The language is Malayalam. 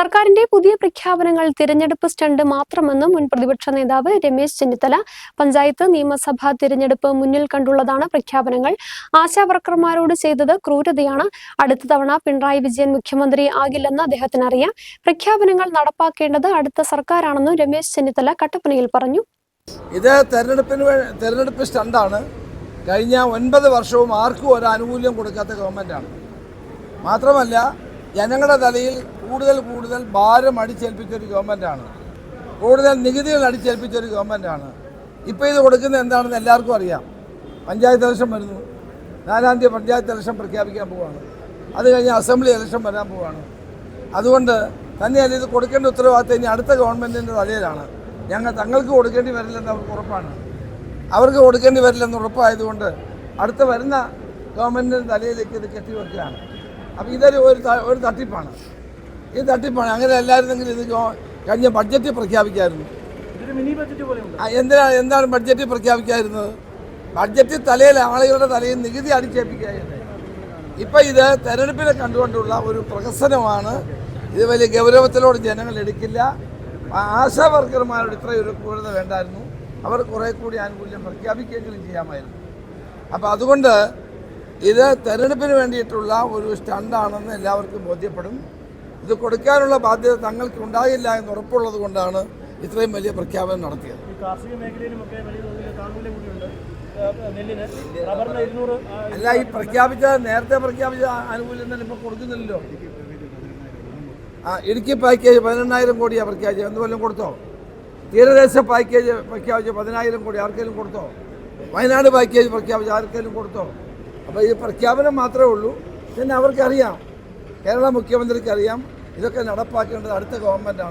സർക്കാരിന്റെ പുതിയ പ്രഖ്യാപനങ്ങൾ തിരഞ്ഞെടുപ്പ് സ്റ്റണ്ട് മാത്രമെന്ന് മുൻ പ്രതിപക്ഷ നേതാവ് രമേശ് ചെന്നിത്തല പഞ്ചായത്ത് നിയമസഭാ തിരഞ്ഞെടുപ്പ് മുന്നിൽ കണ്ടുള്ളതാണ് പ്രഖ്യാപനങ്ങൾ. ആശാവർക്കർമാരോട് ചെയ്തത് ക്രൂരതയാണ്. അടുത്ത തവണ പിണറായി വിജയൻ മുഖ്യമന്ത്രി ആകില്ലെന്ന് അദ്ദേഹത്തിന് അറിയാം പ്രഖ്യാപനങ്ങൾ നടപ്പാക്കേണ്ടത് അടുത്ത സർക്കാരാണെന്നും രമേശ് ചെന്നിത്തല കട്ടപ്പനയിൽ പറഞ്ഞു. ഇത് തെരഞ്ഞെടുപ്പിന് തെരഞ്ഞെടുപ്പ് സ്റ്റണ്ടാണ്. കഴിഞ്ഞ ഒൻപത് വർഷവും ആർക്കും ഒരു ആനുകൂല്യം കൊടുക്കാത്ത ഗവൺമെന്റാണ് മാത്രമല്ല ജനങ്ങളുടെ തലയിൽ കൂടുതൽ കൂടുതൽ ഭാരം അടിച്ചേൽപ്പിച്ച ഒരു ഗവൺമെന്റാണ് കൂടുതൽ നികുതികൾ അടിച്ചേൽപ്പിച്ച ഒരു ഗവൺമെന്റാണ് ഇപ്പോൾ ഇത് കൊടുക്കുന്നത് എന്താണെന്ന് എല്ലാവർക്കും അറിയാം. പഞ്ചായത്ത് ഇലക്ഷൻ വരുന്നു. നാലാം തീയതി പഞ്ചായത്ത് ഇലക്ഷൻ പ്രഖ്യാപിക്കാൻ പോവുകയാണ് അത് കഴിഞ്ഞ് അസംബ്ലി ഇലക്ഷൻ വരാൻ പോവുകയാണ് അതുകൊണ്ട് തന്നെയല്ല ഇത് കൊടുക്കേണ്ട ഉത്തരവാദിത്തം ഇനി അടുത്ത ഗവൺമെന്റിന്റെ തലയിലാണ്. ഞങ്ങൾ തങ്ങൾക്ക് കൊടുക്കേണ്ടി വരില്ലെന്ന് അവർക്ക് ഉറപ്പാണ്. അവർക്ക് കൊടുക്കേണ്ടി വരില്ലെന്ന് ഉറപ്പായതുകൊണ്ട് അടുത്ത വരുന്ന ഗവൺമെന്റിന്റെ തലയിലേക്ക് ഇത് കെട്ടിവെക്കുകയാണ്. അപ്പോൾ ഇതൊരു ഒരു ഒരു തട്ടിപ്പാണ്. ഈ തട്ടിപ്പാണ്. അങ്ങനെ അല്ലായിരുന്നെങ്കിൽ ഇത് കഴിഞ്ഞ ബഡ്ജറ്റ് പ്രഖ്യാപിക്കായിരുന്നു. എന്തിനാണ് എന്താണ് ബഡ്ജറ്റ് പ്രഖ്യാപിക്കായിരുന്നത്? ബഡ്ജറ്റ് തലയിൽ ആളുകളുടെ തലയിൽ നികുതി അടിച്ചേൽപ്പിക്കുകയായിരുന്നു ഇപ്പം ഇത് തെരഞ്ഞെടുപ്പിനെ കണ്ടുകൊണ്ടുള്ള ഒരു പ്രഹസനമാണ്. ഇത് വലിയ ഗൗരവത്തിലോട് ജനങ്ങൾ എടുക്കില്ല. ആശാ വർക്കർമാരോട് ഇത്രയും ഒരു ക്രൂരത വേണ്ടായിരുന്നു. അവർ കുറേ കൂടി ആനുകൂല്യം പ്രഖ്യാപിക്കുകയെങ്കിലും ചെയ്യാമായിരുന്നു. അപ്പോൾ അതുകൊണ്ട് ഇത് തെരഞ്ഞെടുപ്പിന് വേണ്ടിയിട്ടുള്ള ഒരു സ്റ്റണ്ടാണെന്ന് എല്ലാവർക്കും ബോധ്യപ്പെടും. ഇത് കൊടുക്കാനുള്ള ബാധ്യത തങ്ങൾക്ക് ഉണ്ടായില്ല എന്ന് ഉറപ്പുള്ളത് കൊണ്ടാണ് ഇത്രയും വലിയ പ്രഖ്യാപനം നടത്തിയത്. അല്ല ഈ പ്രഖ്യാപിച്ച നേരത്തെ പ്രഖ്യാപിച്ച ആനുകൂല്യം തന്നെ ഇപ്പൊ കൊടുക്കുന്നില്ലല്ലോ. ആ ഇടുക്കി പാക്കേജ് പതിനെണ്ണായിരം കോടിയാണ് പ്രഖ്യാപിച്ചത്. എന്ത് വല്ലതും കൊടുത്തോ? തീരദേശ പാക്കേജ് പ്രഖ്യാപിച്ച പതിനായിരം കോടി ആർക്കെങ്കിലും കൊടുത്തോ? വയനാട് പാക്കേജ് പ്രഖ്യാപിച്ച ആർക്കെങ്കിലും കൊടുത്തോ? അപ്പോൾ ഈ പ്രഖ്യാപനം മാത്രമേ ഉള്ളൂ. പിന്നെ അവർക്കറിയാം കേരള മുഖ്യമന്ത്രിക്ക് അറിയാം ഇതൊക്കെ നടപ്പാക്കേണ്ടത് അടുത്ത ഗവൺമെന്റാണ്